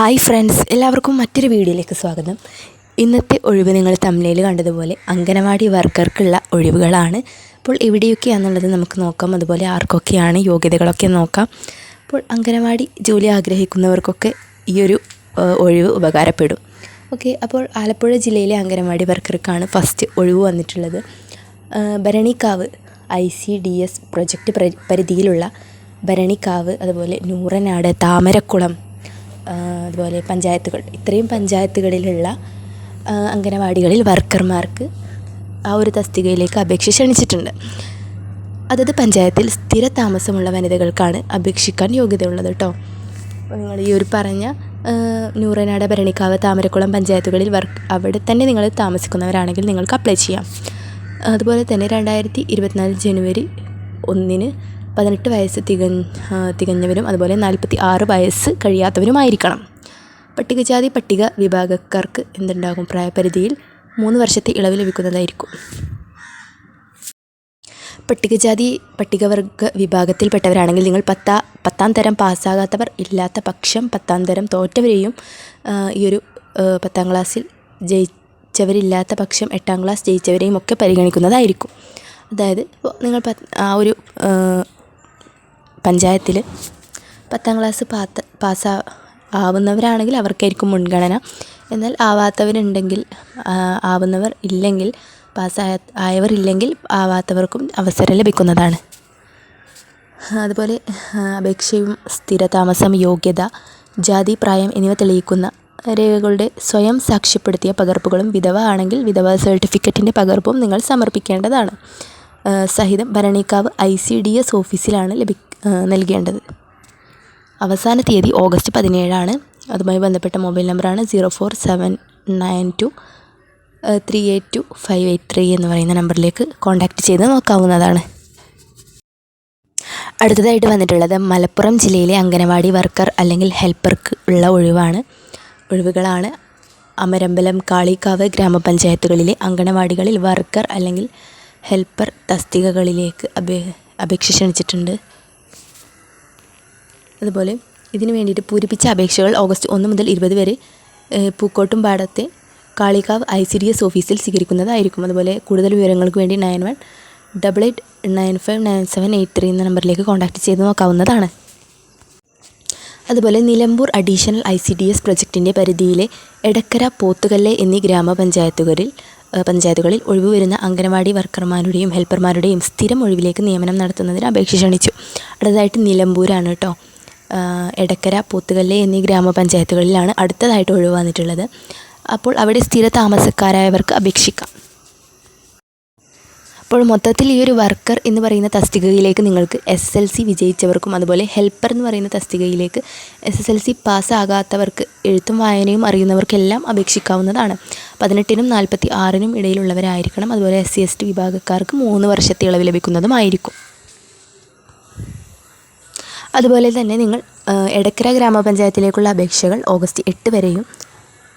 Hi friends എല്ലാവർക്കും മറ്റൊരു വീഡിയോയിലേക്ക് സ്വാഗതം. ഇന്നത്തെ ഒഴിവ് നിങ്ങൾ തമിഴിൽ കണ്ടതുപോലെ അംഗനവാടി വർക്കർക്കുള്ള ഒഴിവുകളാണ്. അപ്പോൾ എവിടെയൊക്കെയാണെന്നുള്ളത് നമുക്ക് നോക്കാം. അതുപോലെ ആർക്കൊക്കെയാണ് യോഗ്യതകളൊക്കെ നോക്കാം. അപ്പോൾ അംഗനവാടി ജോലി ആഗ്രഹിക്കുന്നവർക്കൊക്കെ ഈ ഒരു ഒഴിവ് ഉപകാരപ്പെടും. ഓക്കെ അപ്പോൾ ആലപ്പുഴ ജില്ലയിലെ അംഗനവാടി വർക്കർക്കാണ് ഫസ്റ്റ് ഒഴിവ് വന്നിട്ടുള്ളത്. Bharanikkavu I C D S project പരിധിയിലുള്ള ഭരണിക്കാവ് അതുപോലെ നൂറനാട് താമരക്കുളം അതുപോലെ പഞ്ചായത്തുകൾ. ഇത്രയും പഞ്ചായത്തുകളിലുള്ള അംഗനവാടികളിൽ വർക്കർമാർക്ക് ആ ഒരു തസ്തികയിലേക്ക് അപേക്ഷ ക്ഷണിച്ചിട്ടുണ്ട്. അതത് പഞ്ചായത്തിൽ സ്ഥിര താമസമുള്ള വനിതകൾക്കാണ് അപേക്ഷിക്കാൻ യോഗ്യതയുള്ളത് കേട്ടോ. നിങ്ങൾ ഈ ഒരു പറഞ്ഞ നൂറനാട് ഭരണിക്കാവ് താമരക്കുളം പഞ്ചായത്തുകളിൽ വർക്ക് അവിടെ തന്നെ നിങ്ങൾ താമസിക്കുന്നവരാണെങ്കിൽ നിങ്ങൾക്ക് അപ്ലൈ ചെയ്യാം. അതുപോലെ തന്നെ രണ്ടായിരത്തി ഇരുപത്തിനാല് ജനുവരി ഒന്നിന് പതിനെട്ട് വയസ്സ് തിക തികഞ്ഞവരും അതുപോലെ നാൽപ്പത്തി ആറ് വയസ്സ് കഴിയാത്തവരുമായിരിക്കണം. പട്ടികജാതി പട്ടിക വിഭാഗക്കാർക്ക് എന്തുണ്ടാകും? പ്രായപരിധിയിൽ മൂന്ന് വർഷത്തെ ഇളവ് ലഭിക്കുന്നതായിരിക്കും. പട്ടികജാതി പട്ടികവർഗ വിഭാഗത്തിൽപ്പെട്ടവരാണെങ്കിൽ നിങ്ങൾ പത്താ പത്താം തരം പാസ്സാകാത്തവർ ഇല്ലാത്ത പക്ഷം പത്താം തരം തോറ്റവരെയും ഈ ഒരു പത്താം ക്ലാസ്സിൽ ജയിച്ചവരില്ലാത്ത പക്ഷം എട്ടാം ക്ലാസ് ജയിച്ചവരെയും ഒക്കെ പരിഗണിക്കുന്നതായിരിക്കും. അതായത് നിങ്ങൾ ആ ഒരു പഞ്ചായത്തിൽ പത്താം ക്ലാസ് പാത്ത പാസ്സാ ആവുന്നവരാണെങ്കിൽ അവർക്കായിരിക്കും മുൻഗണന. എന്നാൽ ആവാത്തവരുണ്ടെങ്കിൽ ആവുന്നവർ ഇല്ലെങ്കിൽ പാസ്സായ ആയവർ ഇല്ലെങ്കിൽ ആവാത്തവർക്കും അവസരം ലഭിക്കുന്നതാണ്. അതുപോലെ അപേക്ഷയും സ്ഥിരതാമസം യോഗ്യത ജാതി പ്രായം എന്നിവ തെളിയിക്കുന്ന രേഖകളുടെ സ്വയം സാക്ഷ്യപ്പെടുത്തിയ പകർപ്പുകളും വിധവ ആണെങ്കിൽ വിധവ സർട്ടിഫിക്കറ്റിന്റെ പകർപ്പും നിങ്ങൾ സമർപ്പിക്കേണ്ടതാണ്. സഹിതം Bharanikkavu I C D S ഓഫീസിലാണ് ലഭി നൽകേണ്ടത്. അവസാന തീയതി ഓഗസ്റ്റ് പതിനേഴാണ്. അതുമായി ബന്ധപ്പെട്ട മൊബൈൽ നമ്പറാണ് zero four seven nine two three eight two five eight three എന്ന് പറയുന്ന നമ്പറിലേക്ക് കോൺടാക്റ്റ് ചെയ്ത് നോക്കാവുന്നതാണ്. അടുത്തതായിട്ട് വന്നിട്ടുള്ളത് മലപ്പുറം ജില്ലയിലെ അംഗനവാടി വർക്കർ അല്ലെങ്കിൽ ഹെൽപ്പർക്ക് ഉള്ള ഒഴിവാണ്. ഒഴിവുകളാണ് അമരമ്പലം കാളിക്കാവ് ഗ്രാമപഞ്ചായത്തുകളിലെ അംഗനവാടികളിൽ വർക്കർ അല്ലെങ്കിൽ ഹെൽപ്പർ തസ്തികകളിലേക്ക് അപേ അപേക്ഷ ക്ഷണിച്ചിട്ടുണ്ട്. അതുപോലെ ഇതിനു വേണ്ടിയിട്ട് പൂരിപ്പിച്ച അപേക്ഷകൾ ഓഗസ്റ്റ് ഒന്ന് മുതൽ ഇരുപത് വരെ പൂക്കോട്ടും പാടത്തെ Kalikavu I C D S ഓഫീസിൽ സ്വീകരിക്കുന്നതായിരിക്കും. അതുപോലെ കൂടുതൽ വിവരങ്ങൾക്ക് വേണ്ടി nine one double eight nine five nine seven eight three എന്ന നമ്പറിലേക്ക് കോൺടാക്റ്റ് ചെയ്ത് നോക്കാവുന്നതാണ്. അതുപോലെ Nilambur additional I C D S പ്രൊജക്റ്റിന്റെ പരിധിയിലെ എടക്കര പോത്തുകല്ല് എന്നീ ഗ്രാമപഞ്ചായത്തുകളിൽ പഞ്ചായത്തുകളിൽ ഒഴിവ് വരുന്ന അംഗനവാടി വർക്കർമാരുടെയും ഹെൽപ്പർമാരുടെയും സ്ഥിരം ഒഴിവിലേക്ക് നിയമനം നടത്തുന്നതിന് അപേക്ഷ ക്ഷണിച്ചു. അടുത്തതായിട്ട് നിലമ്പൂരാണ് കേട്ടോ. എടക്കര പൂത്തുകല്ല് എന്നീ ഗ്രാമപഞ്ചായത്തുകളിലാണ് അടുത്തതായിട്ട് ഒഴിവ് വന്നിട്ടുള്ളത് അപ്പോൾ അവിടെ സ്ഥിര താമസക്കാരായവർക്ക് അപേക്ഷിക്കാം. അപ്പോൾ മൊത്തത്തിൽ ഈ ഒരു വർക്കർ എന്ന് പറയുന്ന തസ്തികയിലേക്ക് നിങ്ങൾക്ക് എസ് എൽ സി വിജയിച്ചവർക്കും അതുപോലെ ഹെൽപ്പർ എന്ന് പറയുന്ന തസ്തികയിലേക്ക് എസ് എസ് എൽ സി പാസ്സാകാത്തവർക്ക് എഴുത്തും വായനയും അറിയുന്നവർക്കെല്ലാം അപേക്ഷിക്കാവുന്നതാണ്. പതിനെട്ടിനും നാൽപ്പത്തി ആറിനും ഇടയിലുള്ളവരായിരിക്കണം. അതുപോലെ എസ് സി എസ് ടി വിഭാഗക്കാർക്ക് മൂന്ന് വർഷത്തെ ഇളവ് ലഭിക്കുന്നതുമായിരിക്കും. അതുപോലെ തന്നെ നിങ്ങൾ എടക്കര ഗ്രാമപഞ്ചായത്തിലേക്കുള്ള അപേക്ഷകൾ ഓഗസ്റ്റ് എട്ട് വരെയും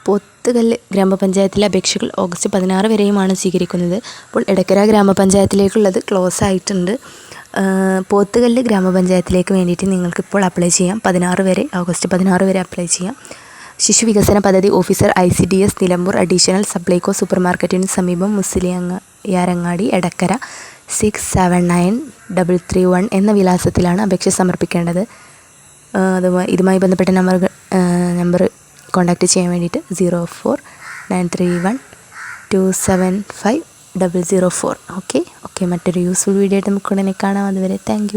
പോത്തുകല്ല് ഗ്രാമപഞ്ചായത്തിലെ അപേക്ഷകൾ ഓഗസ്റ്റ് പതിനാറ് വരെയുമാണ് സ്വീകരിക്കുന്നത്. അപ്പോൾ എടക്കര ഗ്രാമപഞ്ചായത്തിലേക്കുള്ളത് ക്ലോസ് ആയിട്ടുണ്ട്. പോത്തുകല്ല് ഗ്രാമപഞ്ചായത്തിലേക്ക് വേണ്ടിയിട്ട് നിങ്ങൾക്കിപ്പോൾ അപ്ലൈ ചെയ്യാം. പതിനാറ് വരെ ഓഗസ്റ്റ് പതിനാറ് വരെ അപ്ലൈ ചെയ്യാം. ശിശു വികസന പദ്ധതി officer I C D S Nilambur additional Supplyco super മാർക്കറ്റിന് സമീപം മുസ്ലിയങ്ങ യാരങ്ങാടി Edakkara. Six seven nine double three one എന്ന വിലാസത്തിലാണ് അപേക്ഷ സമർപ്പിക്കേണ്ടത്. അതുമായി ഇതുമായി ബന്ധപ്പെട്ട നമ്പർ നമ്പർ കോൺടാക്റ്റ് ചെയ്യാൻ വേണ്ടിയിട്ട് zero four nine three one two seven five double zero four okay okay മറ്റൊരു യൂസ്ഫുൾ വീഡിയോ ആയിട്ട് നമുക്ക് ഉടനെ കാണാം. അതുവരെ താങ്ക്